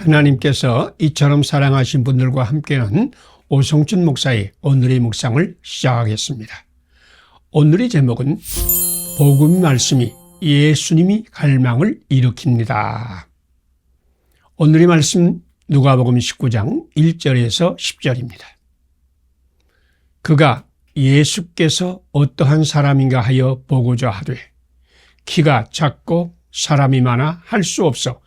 하나님께서 이처럼 사랑하신 분들과 함께하는 오성춘 목사의 오늘의 묵상을 시작하겠습니다. 오늘의 제목은 복음 말씀이 예수님이 갈망을 일으킵니다. 오늘의 말씀 누가복음 19장 1절에서 10절입니다. 그가 예수께서 어떠한 사람인가 하여 보고자 하되 키가 작고 사람이 많아 할 수 없어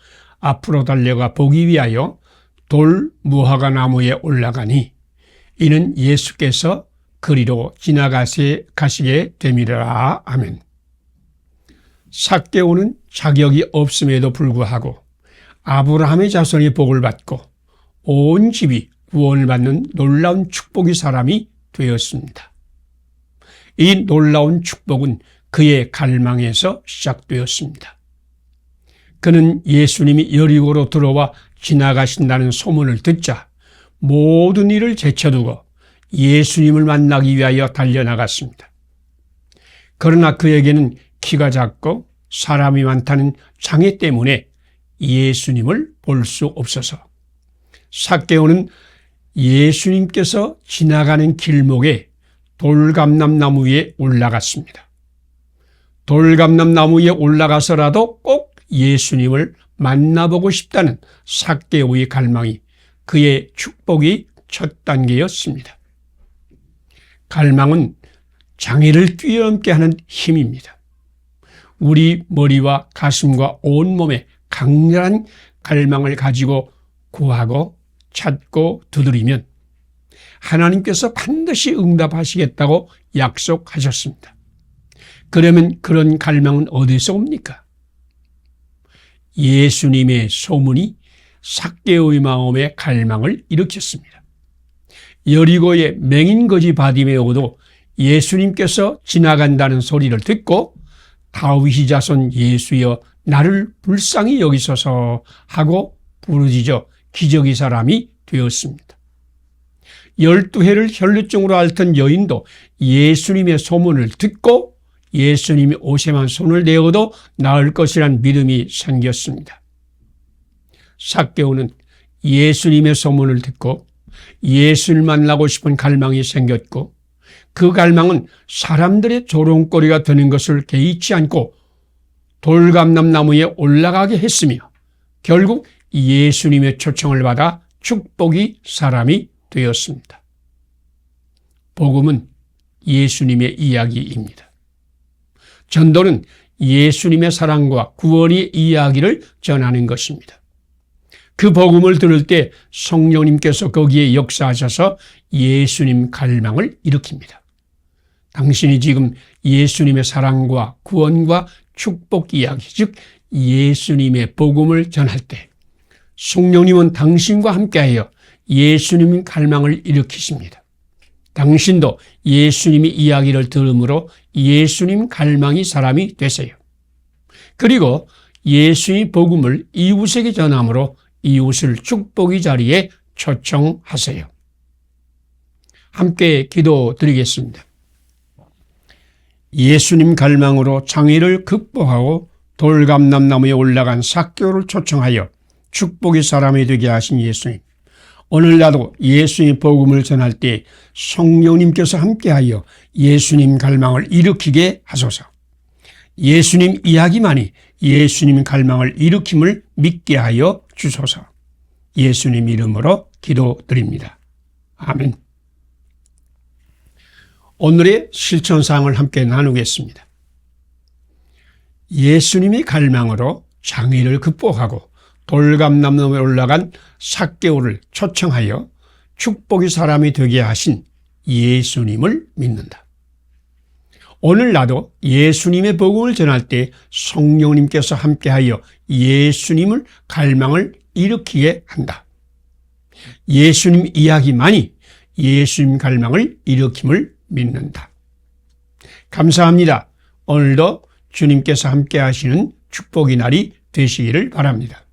앞으로 달려가 보기 위하여 돌 무화과 나무에 올라가니 이는 예수께서 그리로 지나가세 가시게 됨이라 아멘. 삭개오는 자격이 없음에도 불구하고 아브라함의 자손이 복을 받고 온 집이 구원을 받는 놀라운 축복의 사람이 되었습니다. 이 놀라운 축복은 그의 갈망에서 시작되었습니다. 그는 예수님이 여리고로 들어와 지나가신다는 소문을 듣자 모든 일을 제쳐두고 예수님을 만나기 위하여 달려나갔습니다. 그러나 그에게는 키가 작고 사람이 많다는 장애 때문에 예수님을 볼 수 없어서 삭개오는 예수님께서 지나가는 길목에 돌감남 나무 위에 올라갔습니다. 돌감남 나무 위에 올라가서라도 꼭 예수님을 만나보고 싶다는 삭개오의 갈망이 그의 축복이 첫 단계였습니다. 갈망은 장애를 뛰어넘게 하는 힘입니다. 우리 머리와 가슴과 온몸에 강렬한 갈망을 가지고 구하고 찾고 두드리면 하나님께서 반드시 응답하시겠다고 약속하셨습니다. 그러면 그런 갈망은 어디서 옵니까? 예수님의 소문이 삭개오의 마음에 갈망을 일으켰습니다. 여리고의 맹인거지 바디메오도 예수님께서 지나간다는 소리를 듣고 다윗이 자손 예수여 나를 불쌍히 여기소서 하고 부르짖어 기적의 사람이 되었습니다. 열두 해를 혈루증으로 앓던 여인도 예수님의 소문을 듣고 예수님이 오세만 손을 내어도 나을 것이란 믿음이 생겼습니다. 삭개오는 예수님의 소문을 듣고 예수를 만나고 싶은 갈망이 생겼고 그 갈망은 사람들의 조롱거리가 되는 것을 개의치 않고 돌감남 나무에 올라가게 했으며 결국 예수님의 초청을 받아 축복이 사람이 되었습니다. 복음은 예수님의 이야기입니다. 전도는 예수님의 사랑과 구원의 이야기를 전하는 것입니다. 그 복음을 들을 때 성령님께서 거기에 역사하셔서 예수님 갈망을 일으킵니다. 당신이 지금 예수님의 사랑과 구원과 축복 이야기, 즉 예수님의 복음을 전할 때 성령님은 당신과 함께하여 예수님 갈망을 일으키십니다. 당신도 예수님의 이야기를 들음으로 예수님 갈망이 사람이 되세요. 그리고 예수의 복음을 이웃에게 전함으로 이웃을 축복의 자리에 초청하세요. 함께 기도 드리겠습니다. 예수님 갈망으로 장애를 극복하고 돌감남나무에 올라간 삭교를 초청하여 축복의 사람이 되게 하신 예수님. 오늘 나도 예수님 복음을 전할 때 성령님께서 함께하여 예수님 갈망을 일으키게 하소서. 예수님 이야기만이 예수님 갈망을 일으킴을 믿게 하여 주소서. 예수님 이름으로 기도드립니다. 아멘. 오늘의 실천사항을 함께 나누겠습니다. 예수님이 갈망으로 장애를 극복하고 돌감남로에 올라간 삭개오를 초청하여 축복의 사람이 되게 하신 예수님을 믿는다. 오늘 나도 예수님의 복음을 전할 때 성령님께서 함께하여 예수님을 갈망을 일으키게 한다. 예수님 이야기만이 예수님 갈망을 일으킴을 믿는다. 감사합니다. 오늘도 주님께서 함께 하시는 축복의 날이 되시기를 바랍니다.